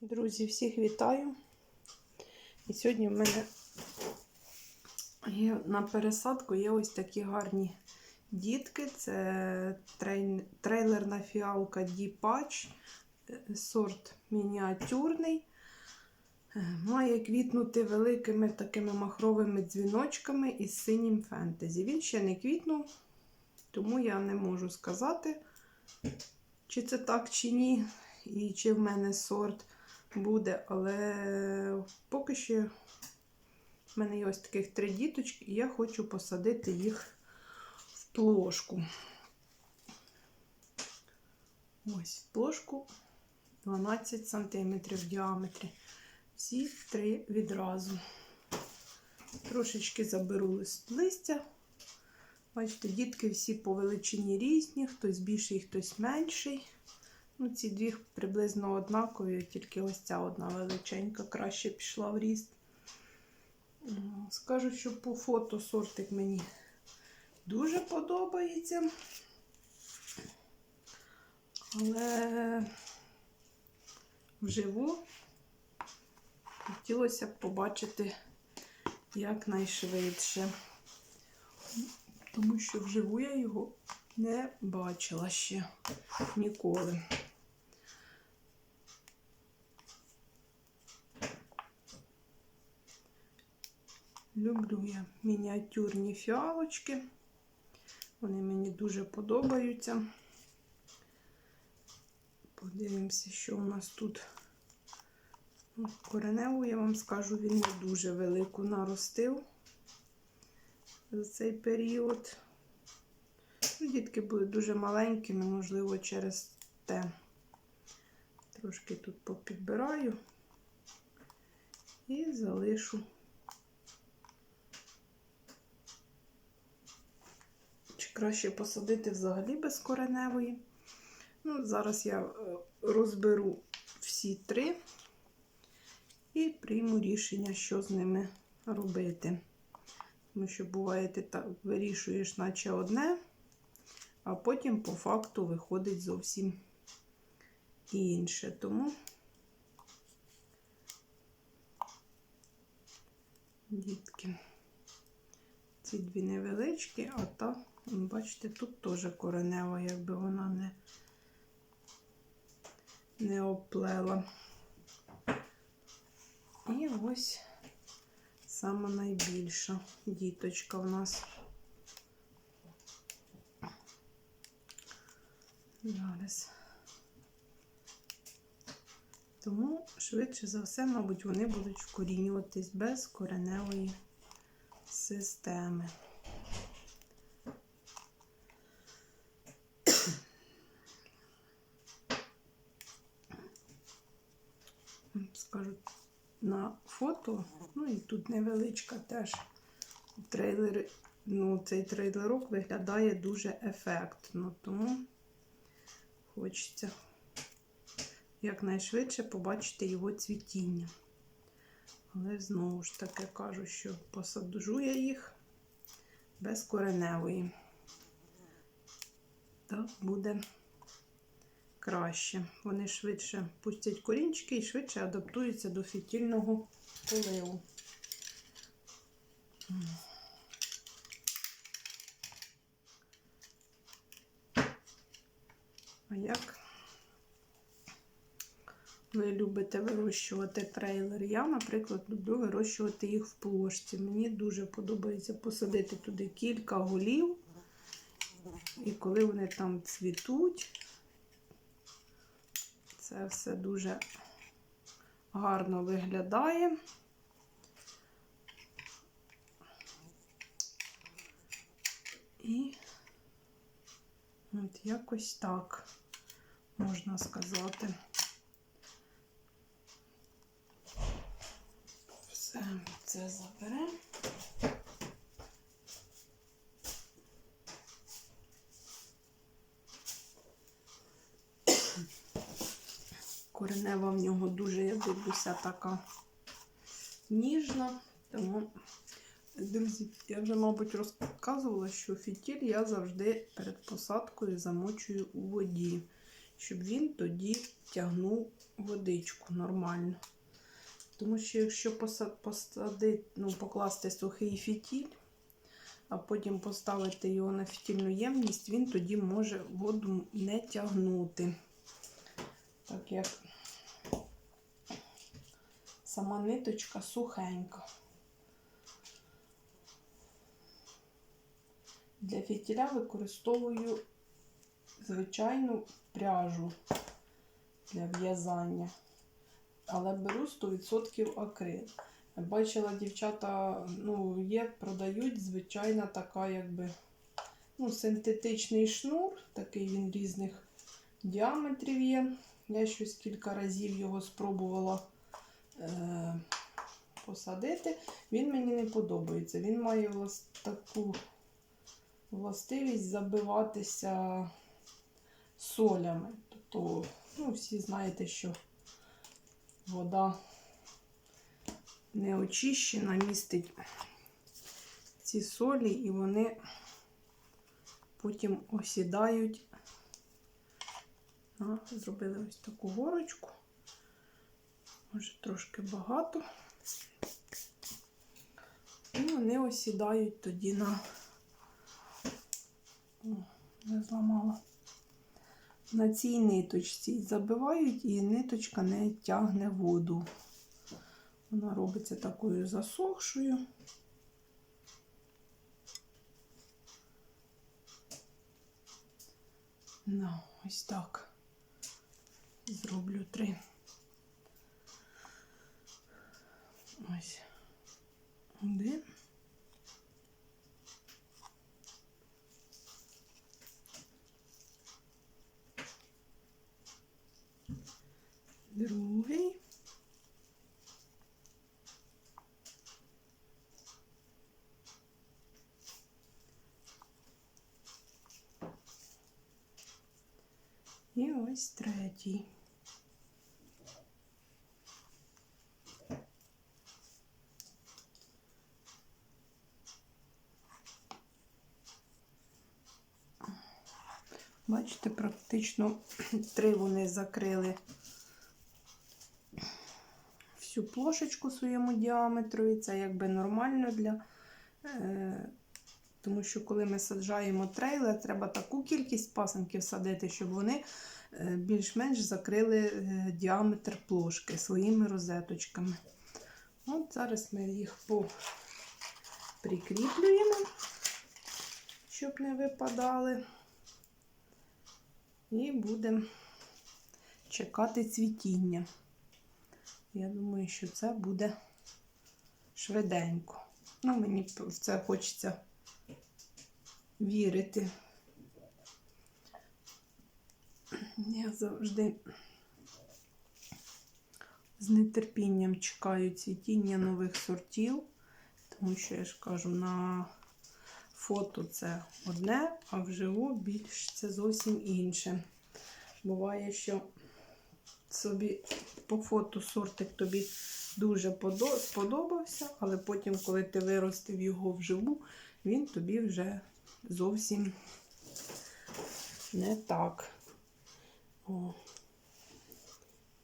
Друзі, всіх вітаю. І сьогодні в мене на пересадку є ось такі гарні дітки. Це трейлерна фіалка Діпач, сорт мініатюрний. Має квітнути великими такими махровими дзвіночками із синім фентезі. Він ще не квітнув, тому я не можу сказати, чи це так, чи ні, і чи в мене сорт буде, але поки що в мене є ось таких три діточки, і я хочу посадити їх в плошку. Ось в плошку 12 см в діаметрі. Всі три відразу. Трошечки заберу лист листя. Бачите, дітки всі по величині різні, хтось більший, хтось менший. Ну, ці дві приблизно однакові, тільки ось ця одна величенька краще пішла в ріст. Скажу, що по фото сортик мені дуже подобається. Але вживу хотілося б побачити якнайшвидше. Тому що вживу я його не бачила ще ніколи. Люблю я мініатюрні фіалочки. Вони мені дуже подобаються. Подивимося, що у нас тут. Ну, Кореневу, я вам скажу, він не дуже велику наростив за цей період. Ну, Дітки були дуже маленькими, можливо, через те. Трошки тут попідбираю і залишу. Краще посадити взагалі без кореневої. Ну, Зараз я е, розберу всі три і прийму рішення, що з ними робити. Тому що буває, ти так вирішуєш, наче одне, а потім по факту виходить зовсім інше. Тому дітки, ці дві невеличкі, а та, бачите, тут теж коренева, якби вона не, не оплела. І ось сама найбільша діточка в нас. Зараз. Тому, швидше за все, мабуть, вони будуть вкорінюватись без кореневої системи. Скажу на фото, ну і тут невеличка теж трейлер. Ну, цей трейлерок виглядає дуже ефектно, тому хочеться якнайшвидше побачити його цвітіння. Але знову ж таки кажу, що посаджу я їх без кореневої. Так буде краще. Вони швидше пустять корінчики і швидше адаптуються до фітільного поливу. А як ви любите вирощувати трейлер? Я, наприклад, люблю вирощувати їх в плошці. Мені дуже подобається посадити туди кілька голів. І коли вони там цвітуть, це все дуже гарно виглядає. І от якось так можна сказати. Це заберемо. Коренева в нього дуже, я дивлюся, така ніжна. Тому, друзі, я вже, мабуть, розказувала, що фітіль я завжди перед посадкою замочую у воді. щоб він тоді тягнув водичку нормально. Тому що якщо посадити, ну, покласти сухий фітіль, а потім поставити його на фітільну ємність, він тоді може воду не тягнути. Так як сама ниточка сухенька. Для фітіля використовую звичайну пряжу для в'язання, але беру 100% акрил. Бачила, дівчата, ну, є, продають звичайна така, якби, ну, синтетичний шнур, такий він різних діаметрів є. Я щось кілька разів його спробувала е, посадити. Він мені не подобається. Він має влас- таку властивість забиватися солями. Тобто, ну, всі знаєте, що вода не очищена, містить ці солі, і вони потім осідають. А, зробили ось таку горочку. Може трошки багато. І вони осідають тоді на О, не зламала. На цій ниточці забивають і ниточка не тягне воду. Вона робиться такою засохшою. Ну, ось так. Зроблю три. Ось. Один. Другий. І ось третій. Бачите, практично три вони закрили всю плошечку своєму діаметру, і це якби нормально для. Е, тому що коли ми саджаємо трейлер, треба таку кількість пасенків садити, щоб вони е, більш-менш закрили е, діаметр плошки своїми розеточками. От зараз ми їх прикріплюємо, щоб не випадали. І будемо чекати цвітіння. Я думаю, що це буде швиденько. Ну, мені в це хочеться вірити. Я завжди з нетерпінням чекаю цвітіння нових сортів, тому що я ж кажу, на фото це одне, а вживу більш це зовсім інше. Буває, що собі по фото сортик тобі дуже подо- сподобався, але потім, коли ти виростив його вживу, він тобі вже зовсім не так. О.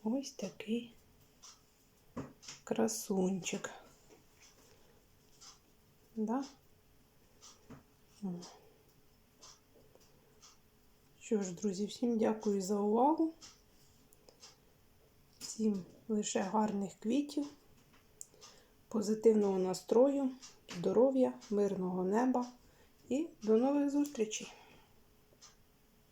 Ось такий красунчик. Да? Що ж, друзі, всім дякую за увагу. Всім лише гарних квітів, позитивного настрою, здоров'я, мирного неба і до нових зустрічей!